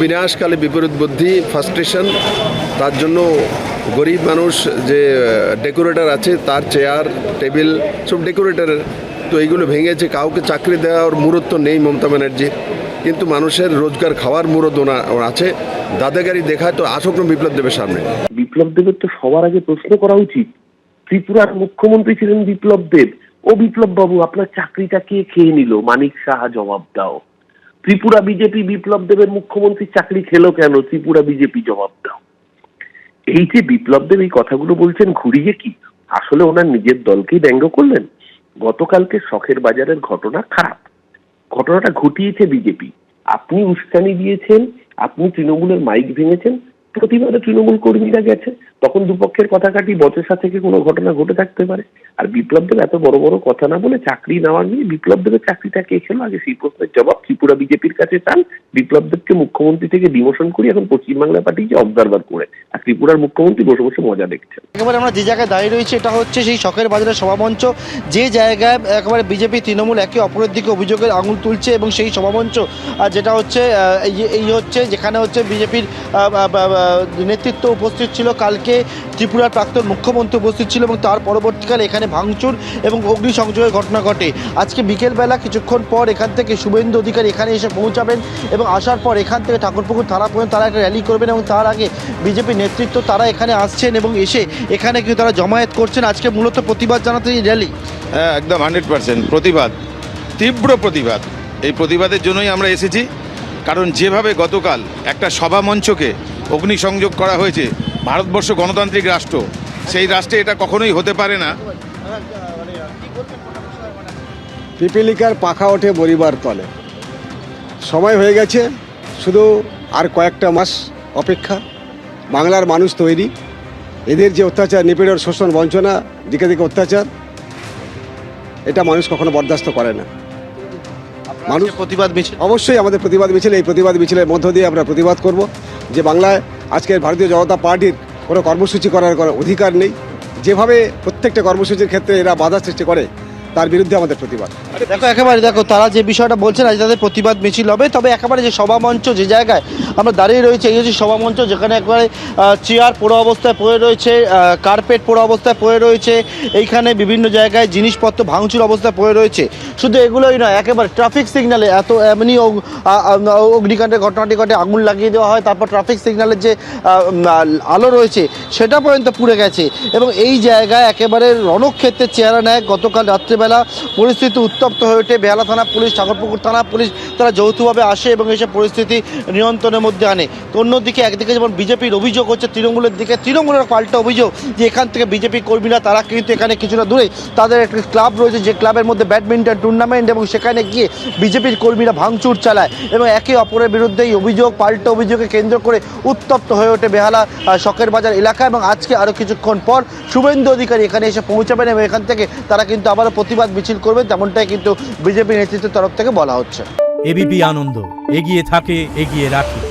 বিনাশকালে বিপরীত বুদ্ধি ফার্স্ট্রেশন তার জন্য গরিব মানুষ যে ডেকোরেটর আছে, তার চেয়ার টেবিল সব ডেকোরেটরের তো এইগুলো ভেঙেছে, কাউকে চাকরি দেওয়ার মুহূর্ত নেই মমতা ব্যানার্জির কিন্তু মানুষের রোজগার খাওয়ার ওনার আছে। দাদাগারি দেখায় তো আসুক না বিপ্লব দেবের সামনে। বিপ্লব দেবের তো সবার আগে প্রশ্ন করা উচিত। ত্রিপুরার মুখ্যমন্ত্রী ছিলেন বিপ্লব দেব। ও বিপ্লব বাবু, আপনার চাকরিটা কে খেয়ে নিল? মানিক সাহা জবাব দাও। ত্রিপুরা বিজেপি বিপ্লব দেবের মুখ্যমন্ত্রীর চাকরি খেলো কেন? ত্রিপুরা বিজেপি জবাব দাও। এই যে বিপ্লব দেব এই কথাগুলো বলছেন ঘুরিয়ে কি? আসলে ওনার নিজের দলকেই ব্যঙ্গ করলেন। গতকালকে শখের বাজারের ঘটনা খারাপ। ঘটনাটা ঘটিয়েছে বিজেপি। আপনি উস্কানি দিয়েছেন, আপনি তৃণমূলের মাইক ভেঙেছেন প্রতিবারে তৃণমূল কর্মীরা গেছে। তখন দুপক্ষের কথা কাটি বচসা থেকে কোনো ঘটনা ঘটে থাকতে পারে। আর বিপ্লব দেব এত বড় বড় কথা না বলে চাকরি নেওয়া নিয়ে বিপ্লব দেবের চাকরিটা কে খেলো? আগে সেই প্রশ্নের জবাব ত্রিপুরা বিজেপির কাছে চান। বিপ্লব দেবকে মুখ্যমন্ত্রী থেকে ডিমোশন করি এখন পশ্চিমবাংলা পাঠিয়েছে অবজারভার করে। আর ত্রিপুরার মুখ্যমন্ত্রী বসে বসে মজা দেখছেন। একেবারে আমরা যে জায়গায় দাঁড়িয়ে রয়েছি, এটা হচ্ছে সেই শখের বাজারের সভামঞ্চ। যে জায়গায় একেবারে বিজেপি, তৃণমূল একে অপরের দিকে অভিযোগের আঙুল তুলছে এবং সেই সভামঞ্চ যেটা হচ্ছে এই হচ্ছে যেখানে হচ্ছে বিজেপির নেতৃত্ব উপস্থিত ছিল কালকে। ত্রিপুরার প্রাক্তন মুখ্যমন্ত্রী উপস্থিত ছিল এবং তার পরবর্তীকালে এখানে ভাঙচুর এবং অগ্নিসংযোগের ঘটনা ঘটে। আজকে বিকেলবেলা কিছুক্ষণ পর এখান থেকে শুভেন্দু অধিকারী এখানে এসে পৌঁছাবেন এবং আসার পর এখান থেকে ঠাকুরপুকুর থানা পর্যন্ত তারা একটা র্যালি করবেন এবং তার আগে বিজেপি নেতৃত্ব তারা এখানে আসছেন এবং এসে এখানে কিন্তু তারা জমায়েত করছেন। আজকে মূলত প্রতিবাদ জানাতে এই র্যালি। হ্যাঁ একদম হান্ড্রেড পার্সেন্ট প্রতিবাদ, তীব্র প্রতিবাদ। এই প্রতিবাদের জন্যই আমরা এসেছি। কারণ যেভাবে গতকাল একটা সভা মঞ্চকে অগ্নিসংযোগ করা হয়েছে ভারতবর্ষ গণতান্ত্রিক রাষ্ট্র সেই রাষ্ট্রে এটা কখনোই হতে পারে না। পিপিলিকার পাখা ওঠে বরিবার তলে। সময় হয়ে গেছে শুধু আর কয়েকটা মাস অপেক্ষা। বাংলার মানুষ তৈরি। এদের যে অত্যাচার নিপীড়ন শোষণ বঞ্চনা দিকে দিকে অত্যাচার এটা মানুষ কখনো বরদাস্ত করে না। মানুষ মানুষ প্রতিবাদ মিছিল? অবশ্যই আমাদের প্রতিবাদ মিছিল এই প্রতিবাদ মিছিলের মধ্য দিয়ে আমরা প্রতিবাদ করব যে বাংলায় আজকের ভারতীয় জনতা পার্টির কোনো কর্মসূচি করার কোনো অধিকার নেই। যেভাবে প্রত্যেকটা কর্মসূচির ক্ষেত্রে এরা বাধা সৃষ্টি করে, তার বিরুদ্ধে আমাদের প্রতিবাদ। দেখো, একেবারে দেখো, তারা যে বিষয়টা বলছেন, আজ তাদের প্রতিবাদ মিছিল হবে, তবে একেবারে যে সভা মঞ্চ যে জায়গায় আমরা দাঁড়িয়ে রয়েছে, এই হচ্ছে সভামঞ্চ যেখানে একবারে চেয়ার পোড়া অবস্থায় পড়ে রয়েছে কার্পেট পোড়া অবস্থায় পড়ে রয়েছে, এইখানে বিভিন্ন জায়গায় জিনিসপত্র ভাঙচুর অবস্থায় পড়ে রয়েছে। শুধু এগুলোই নয়, একেবারে ট্রাফিক সিগন্যালে এত এমনি অগ্নিকাণ্ডের ঘটনাটি ঘটে, আগুন লাগিয়ে দেওয়া হয়, তারপর ট্রাফিক সিগন্যালের যে আলো রয়েছে, সেটা পর্যন্ত পুড়ে গেছে। এবং এই জায়গায় একেবারে রণক্ষেত্রের চেহারা নেয়, গতকাল রাত্রিবেলা পরিস্থিতি উত্তপ্ত হয়ে ওঠে। বেহালা থানা পুলিশ, ঠাকুরপুকুর থানা পুলিশ, তারা যৌথভাবে আসে এবং এসে পরিস্থিতি নিয়ন্ত্রণের মধ্যে আনে। তো অন্যদিকে একদিকে যেমন বিজেপির অভিযোগ হচ্ছে তৃণমূলের দিকে, তৃণমূলের পাল্টা অভিযোগ যে এখান থেকে বিজেপি কর্মীরা, তারা কিন্তু এখানে কিছুটা দূরে। তাদের একটি ক্লাব রয়েছে যে ক্লাবের মধ্যে ব্যাডমিন্টন টুর্নামেন্ট এবং সেখানে গিয়ে বিজেপির কর্মীরা ভাঙচুর চালায় এবং একে অপরের বিরুদ্ধে এই অভিযোগ, পাল্টা অভিযোগকে কেন্দ্র করে উত্তপ্ত হয়ে ওঠে বেহালা শখের বাজার এলাকা এবং আজকে আরও কিছুক্ষণ পর শুভেন্দু অধিকারী এখানে এসে পৌঁছাবেন এবং এখান থেকে তারা কিন্তু আবারও প্রতিবাদ মিছিল করবেন তেমনটাই কিন্তু বিজেপি নেতৃত্বের তরফ থেকে বলা হচ্ছে। এবিপি আনন্দ, এগিয়ে থাকে, এগিয়ে রাখে।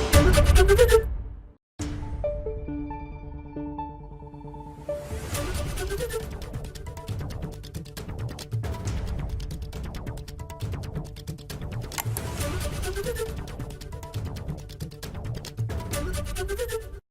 Thank you.